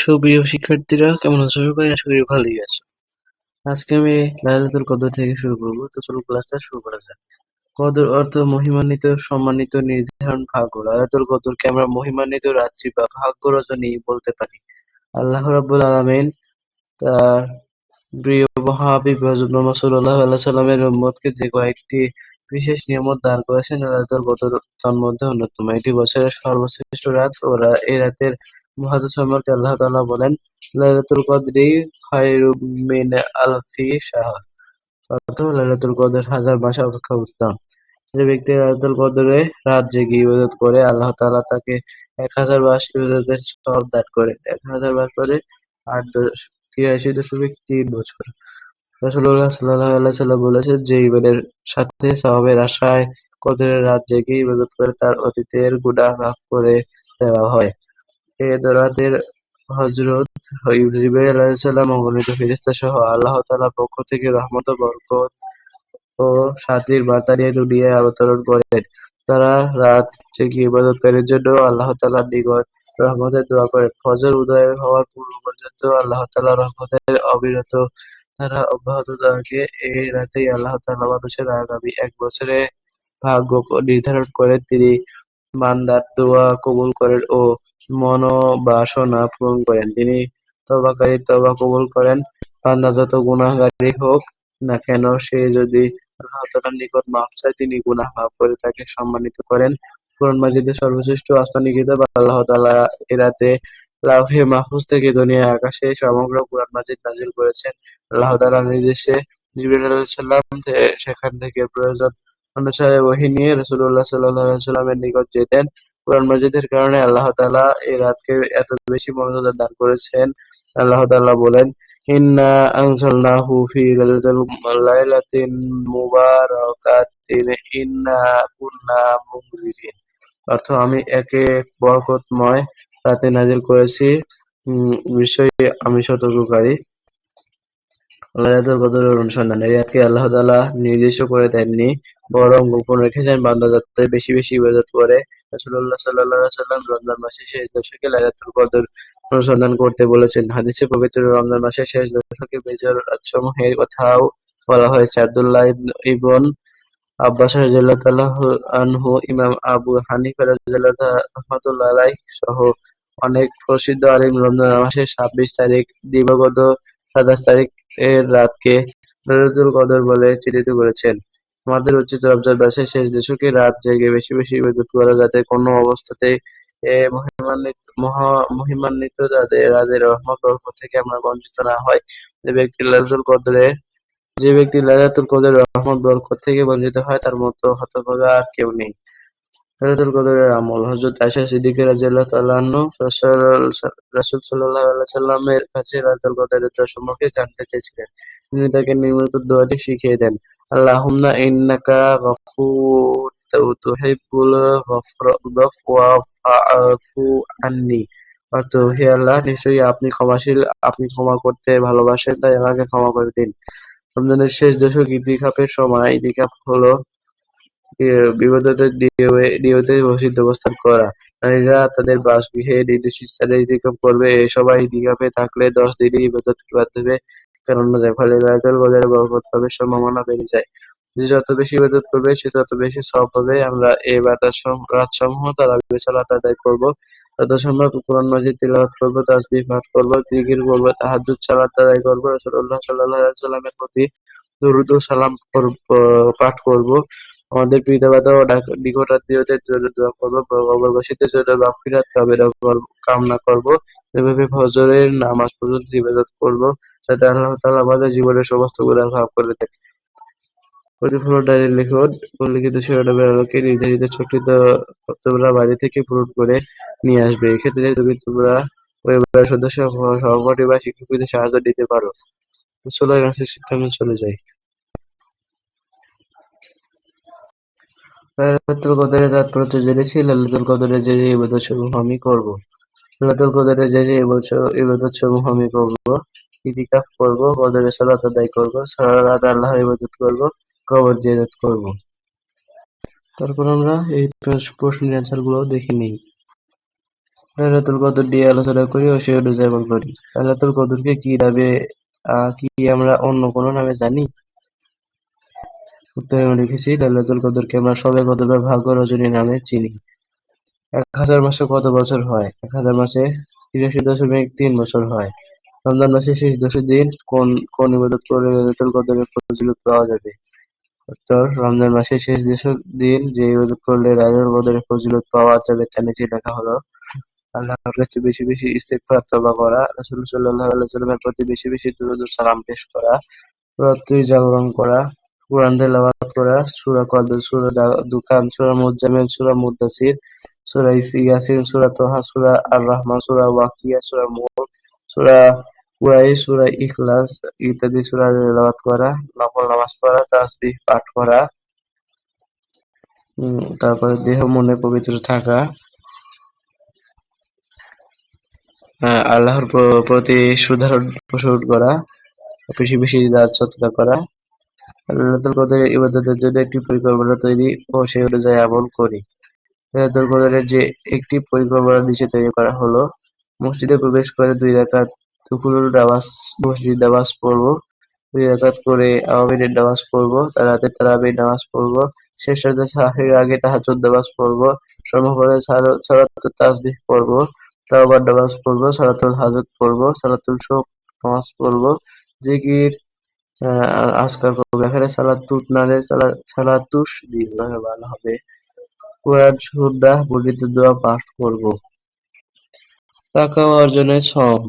সুপ্রিয় শিক্ষার্থীরা, কেমন আছো সবাই? আশা করি ভালোই আছো। আজকে আমি লাইলাতুল কদর থেকে শুরু করব। তো চলো ক্লাসটা শুরু করা যাক। কদর অর্থ মহিমান্বিত, সম্মানিত, নির্ধারণ, ভাগ্য। লাইলাতুল কদরকে আমরা মহিমান্বিত, রাত্রি বা ভাগ্য রজনী বলতে পারি। আল্লাহ রাব্বুল আলামিন তার প্রিয় মহাবিব হযরত মুহাম্মদ সাল্লাল্লাহু আলাইহি সাল্লামের উম্মতকে যে কয়েকটি বিশেষ নিয়ামত দান করেছেন লাইলাতুল কদর তন্মধ্যে অন্যতম। এটি বছরের সর্বশ্রেষ্ঠ রাত ও এই রাতের মহাদুর সম্পর্কে আল্লাহ তাআলা বলেন, লাইলাতুল কদরি খায়রুম মিন আলফি শাহর। অর্থ লাইলাতুল কদর হাজার মাস অপেক্ষা উত্তম। যে ব্যক্তি লাইলাতুল কদরে রাত জেগে ইবাদত করে, আল্লাহ তাআলা তাকে এক হাজার মাস ইবাদতের সওয়াব দান করেন এক হাজার মাস পরে আট তিরাশি দশমিক তিন বছর। রাসূলুল্লাহ সাল্লাল্লাহু আলাইহি সাল্লাম বলেছেন যে ইবাদের সাথে সওয়াবের আশায় কদরের রাত জেগে ইবাদত করে তার অতীতের গুনাহ মাফ করে দেওয়া হয়। এ রাতের হযরত জিবরাইল আলাইহিস সালাম অগণিত ফেরেশতা সহ আল্লাহ তাআলার পক্ষ থেকে রহমত, বরকত ও শান্তির বার্তা নিয়ে দুনিয়ায় অবতরণ করেন। তারা রাত জেগে ইবাদতকারীর জন্য আল্লাহ তাআলার নিকট রহমতের দোয়া করেন। ফজর উদয় হওয়ার পূর্ব পর্যন্ত আল্লাহ তাআলার রহমতের অবিরত ধারা অব্যাহত থাকে। এই রাতেই আল্লাহ তাআলা মানুষের আগামী এক বছরে ভাগ্য নির্ধারণ করেন। তিনি বান্দার দোয়া কবুল করেন ও মনোবাসনা পূরণ করেন। তিনি তওবাকারীর তওবা কবুল করেন। বান্দা যত গুনাহগারই হোক না কেন, সে যদি আল্লাহ তাআলার নিকট মাফ চায়, তিনি গুনাহ মাফ করে তাকে সম্মানিত করেন। কোরআন মাজিদের সর্বশ্রেষ্ঠ আস্তানি কিতাব আল্লাহ তাআলা এ রাতে লাউহে মাহফুজ থেকে দুনিয়া আকাশে সমগ্র কোরআন মাজিদ নাজিল করেছেন। আল্লাহ তাআলার নির্দেশে জিবরিল আলাইহিস সালাম সেখান থেকে প্রয়োজন অনুসারে ওহী নিয়ে রাসূলুল্লাহ সাল্লাল্লাহু আলাইহি সাল্লামের নিকট যেতেন। কোরআন মাজিদের কারণে আল্লাহ তাআলা এই রাতকে এত বেশি মর্যাদা দান করেছেন। আল্লাহ তাআলা বলেন, ইন্না আনজালনাহু ফি লাইলাতিন মুবারাকাতিন, ইন্না কুন্না মুনজিরিন। অর্থ, আমি একে বরকতময় রাতে নাজিল করেছি। বিষয়ে আমি সতর্ককারী। লাইলাতুল কদরের অনুসন্ধান আল্লাহ তাআলা নির্দিষ্ট করে দেননি, বরং গোপন রেখেছেন বান্দা যাতে বেশি বেশি ইবাদত করে। রাসূলুল্লাহ সাল্লাল্লাহু আলাইহি রমজান মাসের শেষ দশকে কদর অনুসন্ধান করতে বলেছেন। হাদিসে পবিত্র রমজান মাসের শেষ দশকে বেজর রাতসমূহের কথাও বলা হয়েছে। আব্দুল্লাহ ইবন আব্বাস রাদিয়াল্লাহু আনহু, ইমাম আবু হানিফা সহ অনেক প্রসিদ্ধ আলিম রমজান মাসের ছাব্বিশ তারিখ দিবাগত সাতাশ তারিখ এর রাতকে লাইলাতুল কদর বলে চিহ্নিত করেছেন। আমাদের উচিত রমজান মাসের শেষ দশকে রাত জেগে বেশি বেশি ইবাদত করা যাতে কোনো অবস্থাতেই এ, মহিমান্বিত রাতের রহমত বরকত থেকে আমরা বঞ্চিত না হয় যে ব্যক্তি লাইলাতুল কদরের যে ব্যক্তি লাইলাতুল কদরের রহমত বরকত থেকে বঞ্চিত হয়, তার মতো হতভাগা আর কেউ নেই। লাইলাতুল কদরের আমল। হযরত আয়েশা সিদ্দিকা রাদিয়াল্লাহু তাআলা আনহু রাসূল সাল্লাল্লাহু আলাইহি সাল্লামের কাছে লাইলাতুল কদরের দোয়া সম্পর্কে জানতে চেয়েছিলেন। তিনি তাকে নিয়মিত দোয়াটি শিখিয়ে দেন। আল্লাহুম্মা ইন্নাকা গাফুর, তুহিব্বুল আফওয়া ফাআফু আন্নি। অর্থ হে আল্লাহ, নিশ্চয়ই আপনি ক্ষমাশীল, আপনি ক্ষমা করতে ভালোবাসেন, তাই আমাকে ক্ষমা করে দিন। রমজানের শেষ দশক ইতিকাফের সময় ইতিকাফ হলো বিবাদতের নিয়তে মসজিদ অবস্থান করা। নারীরা তাদের বাসগৃহে নির্দিষ্ট স্থানে ইতিকাফ করবে। এ সবাই ইতিকাফে থাকলে দশ দিনই ইবাদতের মাধ্যমে কাটানো যায় ফলে লাইলাতুল কদরের বরকত পাবার সম্ভাবনা বেড়ে যায়। যে যত বেশি ইবাদত করবে সে তত বেশি সওয়াব পাবে আমরা এই রাতসমূহ তারাবির সালাত আদায় করব। যত সম্ভব কোরআন মাজিদ তিলাওয়াত করব, তাসবিহ পাঠ করব, জিকির করব, তাহাজ্জুদ, সালাত আদায় করব। রাসূলুল্লাহ সাল্লাল্লাহু আলাইহি সাল্লামের প্রতি দরুদ ও সালাম পাঠ করব। আমাদের পিতামাতা ও নিকটাত্মীয়দের জন্য দোয়া করব কামনা করব। এভাবে ফজরের নামাজ পর্যন্ত ইবাদত করব, যাতে আল্লাহ তাআলা আমাদের জীবনের সমস্ত গুনাহ মাফ করে দেন। প্রতিফলন ডায়েরি লিখুন। উল্লিখিত শিরোনামের আলোকে নির্ধারিত ছোটটি তোমরা বাড়ি থেকে পূরণ করে নিয়ে আসবে। এক্ষেত্রে তুমি তোমরা পরিবারের সদস্য সহপাঠী বা শিক্ষকদের সাহায্য নিতে পারো চলো আজকের শিক্ষা চলে যাই। কদরের তাৎপর্য জেনেছি লাইলাতুল কদরের যে যে ইবাদতসমূহ আমি করব লাইলাতুল কদরের যে যে ইবাদতসমূহ আমি করব, ইতিকাফ করব, কদরের সালাত আদায় করব সারা রাত আল্লাহর ইবাদত করব, কবর জিয়ারত করব। তারপর আমরা এই প্রশ্নের অ্যান্সারগুলো দেখে নিই। কদর নিয়ে আলোচনা করি, ও সে অনুযায়ী করি। লাইলাতুল কদরকে কি নামে কি আমরা অন্য কোনো নামে জানি? উত্তরে লিখেছি লাইলাতুল কদরকে আমরা সবে কদর ভাগ্য রজনী নামে চিনি। এক হাজার মাসে কত বছর হয়? এক হাজার মাসে তিরাশি দশমিক তিন বছর হয়। রমজান মাসের শেষ দশের দিন কোন কোন ইবাদত করলে লাইলাতুল কদরের ফজিলত পাওয়া যাবে? উত্তর, রমজান মাসের শেষ দশের দিন যে ইবাদত করলে লাইলাতুল কদরের ফজিলত পাওয়া যাবে তা নিচে লেখা হলো, আল্লাহর কাছে বেশি বেশি ইস্তেগফার, তওবা করা, রাসূল সাল্লাল্লাহু আলাইহি ওয়াসাল্লামের প্রতি বেশি বেশি দুরূদ ও সালাম পেশ করা, রাত্রি জাগরণ করা কুরআন তেলাওয়াত করা, সূরা কদর, সূরা দুখান সূরা মুজাম্মিল, সূরা মুদ্দাসির সূরা ইয়াসিন, সূরা তোহা, সূরা আর রহমান সূরা ওয়াকিয়া, সূরা মুলক সূরা কুরাইশ, সূরা ইখলাস ইত্যাদি সূরা তেলাওয়াত করা, নফল নামাজ পড়া, তাসবিহ পাঠ করা তারপরে দেহ মনে পবিত্র থাকা। আল্লাহর প্রতি সুধারণ পোষণ করা, বেশি বেশি দাঁত সৎকা করা। লাইলাতুল কদরের ইবাদতের জন্য একটি পরিকল্পনা তৈরি ও সেই অনুযায়ী আমল করি। লাইলাতুল কদরের যে একটি পরিকল্পনা নিচে তৈরি করা হলো, মসজিদে প্রবেশ করে দুই রাকাত দুপুরের নামাজ মসজিদ নামাজ পড়ব, দুই রাকাত করে আওয়ামীর নামাজ পড়ব রাতে তারাবির নামাজ পড়ব, শেষ রাতে সাহের আগে তাহাজ্জুদ নামাজ পড়ব সমপরে সালাতুত তাসবিহ পড়ব, তাওবার নামাজ পড়ব, সালাতুল হাজত পড়ব, সালাতুল শোক নামাজ পড়ব, জিকির আজকার করব এখানে সালাতুত নালে সালাতুস দীর্ঘ ভালো হবে। কোরআন, সুন্নাহ বর্ণিত দোয়া পাঠ করব। টাকা অর্জনের সম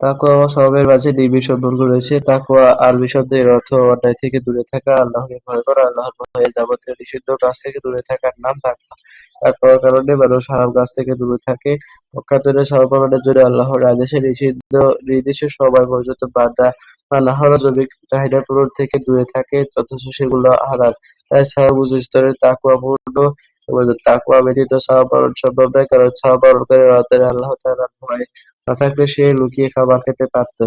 তাকওয়া ও সওয়াবের মাঝে নিবিড় সম্পর্ক রয়েছে। তাকওয়া আরবি শব্দ এর অর্থ অন্যায় থেকে দূরে থাকা, আল্লাহকে ভয় করা, আল্লাহর ভয়ে যাবতীয় নিষিদ্ধ কাজ থেকে দূরে থাকার নাম তাকওয়া। তাকওয়ার কারণে মানুষ হারাম কাজ থেকে দূরে থাকে। পক্ষান্তরে সহপালনের জন্য আল্লাহর আদেশে নিষিদ্ধ নির্দিষ্ট সময় পর্যন্ত বাধা বা নাহর জৈবিক চাহিদা পূরণ থেকে দূরে থাকে, অথচ সেগুলো হারাম। তাই সাহাবুজ স্তরের তাকওয়া পূর্ণ এবং তাকওয়া ব্যতীত সম্ভব নয়, কারণ আল্লাহ তাআলার ভয় না থাকলে সে লুকিয়ে খাবার খেতে পারত।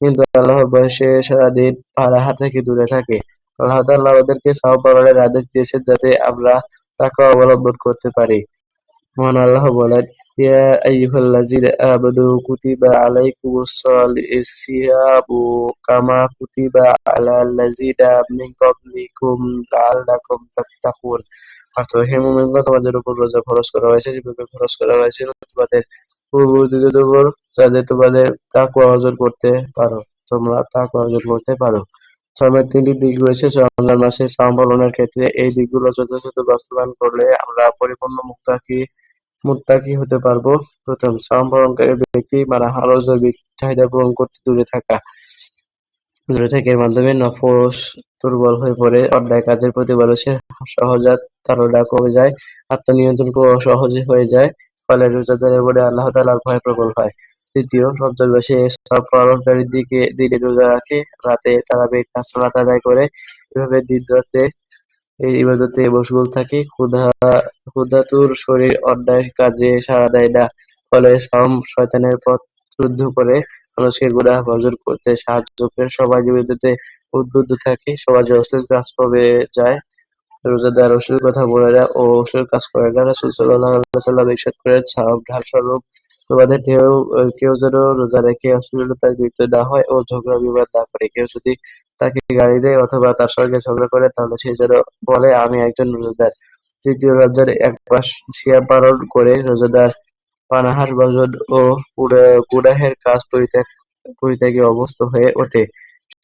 কিন্তু আল্লাহর ভয়ে সে সারাদিন পাহাড় থেকে দূরে থাকে। আল্লাহ তাআলা আমাদেরকে সাহা পালনের আদেশ যাতে আমরা তাকে অবলম্বন করতে পারি। মহান আল্লাহ বলেন কুতিবা কুতিবা তোমাদের উপর রোজা ফরজ করা হয়েছে, যেভাবে ফরজ করা হয়েছিল, তোমাদের পূর্ববর্তীদের উপর যাতে তোমাদের অর্জন করতে পারো, তোমরা তাকওয়া অর্জন করতে পারো। শ্রমের তিনটি দিক রয়েছে রমজান মাসে পালনের ক্ষেত্রে এই দিকগুলো যথাযথ বাস্তবায়ন করলে আমরা পরিপূর্ণ মুক্তাকি মুক্তাকি হতে পারব। প্রথম শ্রম পালনকারী ব্যক্তি মানে হারজ জৈবিক চাহিদা পূরণ করতে দূরে থাকা। দূরে এর মাধ্যমে নফস দুর্বল হয়ে পড়ে। অন্যায় কাজের প্রতি মানুষের সহজাত তারা কমে যায়, আত্মনিয়ন্ত্রণ সহজে হয়ে যায়, ফলে রোজাদারের মনে আল্লাহ তালার ভয় প্রবল হয়। তৃতীয়, রমজান সব পালনকারীর দিকে দিনে রোজা রাখে। রাতে তারা বেকার সালাত আদায় করে। এভাবে দিন রাতে এই ইবাদতে মশগুল থাকে। ক্ষুধা, ক্ষুধাতুর শরীর অন্যায় কাজে সাড়া দেয় না। ফলে সাম শয়তানের পথ রুদ্ধ করে মানুষকে গুনাহ বর্জন করতে সাহায্য করে সমাজ ইবাদতে উদ্বুদ্ধ থাকে, সমাজে অশ্লীল কাজ কমে যায়, রোজাদার অশ্লীল কথা বলে না ও অশ্লীল কাজ করে না। রাসূল সাল্লাল্লাহু আলাইহি সাল্লাম সাহাব ঢাল স্বরূপ, তোমাদের কেউ কেউ যেন রোজা রেখে অশ্লীলতায় লিপ্ত না হয় ও ঝগড়া বিবাদ না করে। কেউ যদি তাকে গালি দেয় অথবা তার সঙ্গে ঝগড়া করে, তাহলে সে যেন বলে, আমি একজন রোজাদার। তৃতীয় রমজান এক মাস সিয়াম পালন করে রোজাদার পানাহার ভোজন ও গুনাহের কাজ পরিত্যাগ অবস্থ হয়ে ওঠে।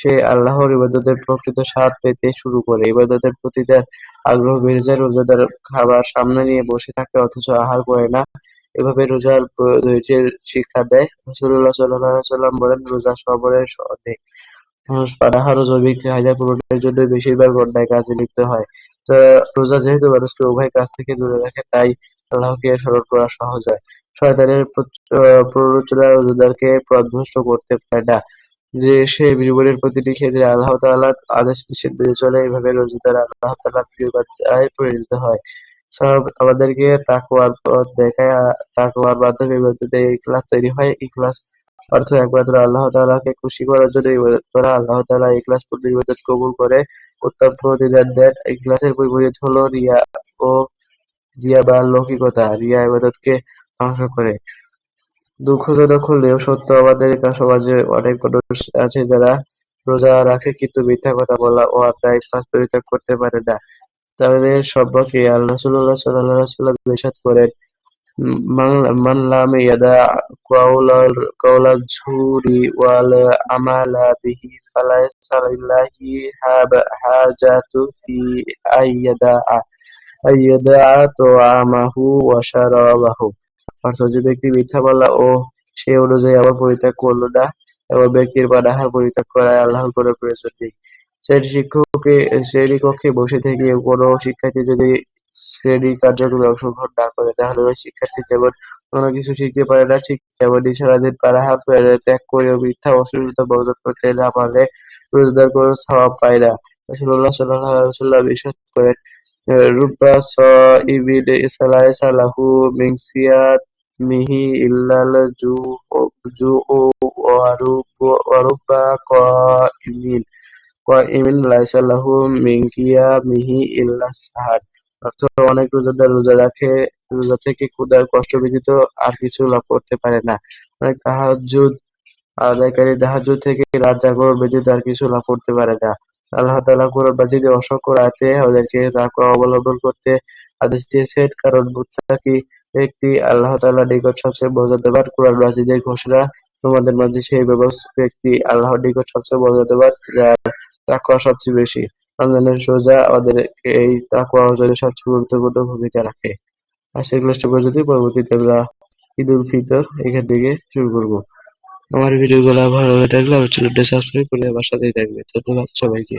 সে আল্লাহর ইবাদতের প্রকৃত স্বাদ পেতে শুরু করে। ইবাদতের প্রতি তার আগ্রহ বেড়ে যায় রোজাদার খাবার সামনে নিয়ে বসে থাকে, অথচ আহার করে না। এভাবে রোজার ধৈর্যের শিক্ষা দেয়। বলেন, রোজা সবরের অনেক মানুষ পানাহার ও জৈবিক চাহিদা পূরণের জন্য বেশিরভাগ অন্যায় কাজে লিপ্ত হয়। রোজা যেহেতু মানুষকে উভয় কাজ থেকে দূরে রাখে, তাই আল্লাহকে স্মরণ করা সহজ হয়। শয়তানের প্ররোচনা রোজাদারকে পথভ্রষ্ট করতে পারে না। যে সে জীবনের প্রতিটি ক্ষেত্রে আল্লাহ তাআলার আদেশ নিষেধ মেনে চলে, এভাবে রোজাদার আল্লাহ তাআলার প্রিয় পরিণত হয়। সব আমাদেরকে তাকওয়ার পথ দেখায় তাকওয়ার মাধ্যমে ইবাদতে ইখলাস তৈরি হয় ইখলাস অর্থ একমাত্র আল্লাহ তাআলাকে খুশি করার জন্য ইবাদত করা। আল্লাহ তাআলা ইখলাস পূর্ণ ইবাদত কবুল করে, উত্তম প্রতিদান দেন। ইখলাসের বিপরীত হলো রিয়া ও রিয়া বা লৌকিকতা রিয়া ইবাদতকে ধ্বংস করে। দুঃখজনক হলেও সত্য আমাদের সমাজে অনেক মানুষ আছে যারা রোজা রাখে কিন্তু মিথ্যা কথা বলা ও অন্যায় কাজ পরিত্যাগ করতে পারে না। তাদের সম্পর্কে আল্লাহ সাল্লাল্লাহু আলাইহি ওয়াসাল্লাম ইরশাদ করেন, মান মান ইয়াদা আমালা তোয়ামাহু শারাবাহু। যে ব্যক্তি মিথ্যা বলা ও সে অনুযায়ী আবার পরিত্যাগ করল না এবং ব্যক্তির পানাহার পরিত্যাগ করায় আল্লাহর কোনো প্রয়োজন নেই। শ্রেণি শিক্ষকে শ্রেণীকক্ষে বসে থেকে কোনো শিক্ষার্থী যদি শ্রেণি কার্যক্রমে অংশগ্রহণ না করে, তাহলে ওই শিক্ষার্থী যেমন কোনো কিছু শিখতে পারে না, ঠিক তেমনি সারাদিন পানাহার ত্যাগ করে মিথ্যা অশ্লীলতা বর্জন করতে না পারলে রোজগার কোনো সওয়াব পায় না। রাসূলুল্লাহ সাল্লাল্লাহু আলাইহি ওয়াসাল্লাম ইরশাদ করেন সাইবিন লাইসা লাহু মিন সিয়ামিহি ইল্লাল জুউ ওয়া রুব্বা কাইমিন কাইমিন লাইসা লাহু মিন কিয়ামিহি ইল্লা সাহার অর্থ, অনেক রোজাদার রোজা রাখে, রোজা থেকে ক্ষুধার কষ্ট ব্যতীত আর কিছু লাভ করতে পারে না। অনেক তাহাজ্জুদ, আদায়কারী তাহাজ্জুদ থেকে রাত জাগরণ ব্যতীত আর কিছু লাভ করতে পারে না। আল্লাহ তাআলা কোরআন মাজিদে অসংখ্য আয়াতে আমাদেরকে তাকওয়া অবলম্বন করতে আদেশ দিয়েছেন। কারণ মুত্তাকি ব্যক্তি আল্লাহ তাআলার নিকট সবচেয়ে মর্যাদাবান কোরআন মাজিদের ঘোষণা তোমাদের মাঝে সেই ব্যক্তি আল্লাহর নিকট সবচেয়ে মর্যাদাবান, যার তাকওয়া সবচেয়ে বেশি। রমজানের রোজা আমাদের এই তাকওয়া অর্জনে সবচেয়ে গুরুত্বপূর্ণ ভূমিকা রাখে। আর সেগুলো পরবর্তীতে আমরা ঈদ উল ফিতর এখান থেকে শুরু করব। আমার ভিডিও গুলা ভালো লাগলে আমার চ্যানেলটা সাবস্ক্রাইব করে আমার সাথেই থাকবে। ধন্যবাদ সবাইকে।